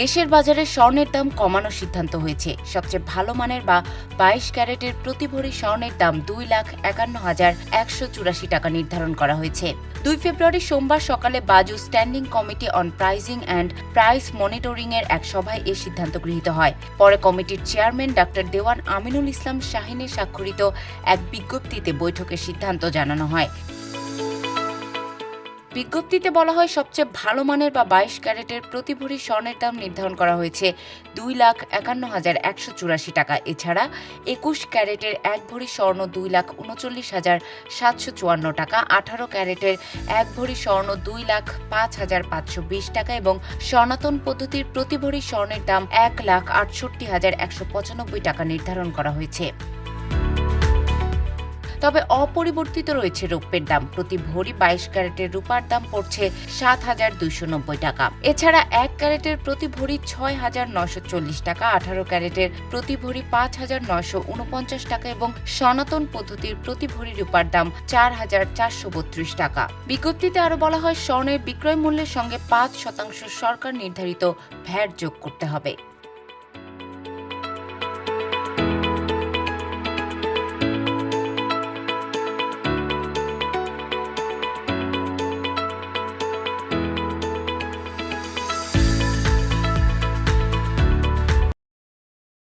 দেশের বাজারে স্বর্ণের দাম কমানোর সিদ্ধান্ত হয়েছে। সবচেয়ে ভালো মানের বা বাইশ ক্যারেটের প্রতি ভরি স্বর্ণের দাম দুই লাখ একান্ন হাজার একশো চুরাশি টাকা নির্ধারণ করা হয়েছে। দুই ফেব্রুয়ারি সোমবার সকালে বাজু standing committee on pricing and price monitoring এর এক সভায় এ সিদ্ধান্ত গৃহীত হয়। পরে কমিটির চেয়ারম্যান ডাক্তার দেওয়ান আমিনুল ইসলাম শাহিনের স্বাক্ষরিত এক বিজ্ঞপ্তিতে বৈঠকের সিদ্ধান্ত জানানো হয়। বিজ্ঞপ্তিতে বলা হয় সবচেয়ে ভালো মানের বা বাইশ ক্যারেটের প্রতি ভরি স্বর্ণের দাম নির্ধারণ করা হয়েছে। দুই লাখ একান্ন হাজার একশো চুরাশি টাকা। এছাড়া একুশ ক্যারেটের এক ভরি স্বর্ণ দুই লাখ উনচল্লিশ হাজার সাতশো চুয়ান্ন টাকা, আঠারো ক্যারেটের এক ভরি স্বর্ণ দুই লাখ পাঁচ হাজার পাঁচশো বিশ টাকা এবং সনাতন পদ্ধতির প্রতি ভরি স্বর্ণের দাম এক লাখ আটষট্টি হাজার একশো পঁচানব্বই টাকা নির্ধারণ করা হয়েছে। তবে অপরিবর্তিত রয়েছে রৌপ্যের দাম। প্রতি ভরি বাইশ ক্যারেটের রূপার দাম পড়ছে সাত হাজার দুইশো নব্বই টাকা। এছাড়া এক ক্যারেটের প্রতি ভরি ছয় হাজার নশো চল্লিশ টাকা, আঠারো ক্যারেটের প্রতি ভরি পাঁচ হাজার নশো উনপঞ্চাশ টাকা এবং সনাতন পদ্ধতির প্রতি ভরি রূপার দাম চার হাজার চারশো বত্রিশ টাকা। বিজ্ঞপ্তিতে আরও বলা হয়, স্বর্ণের বিক্রয় মূল্যের সঙ্গে পাঁচ শতাংশ সরকার নির্ধারিত ভ্যাট যোগ করতে হবে।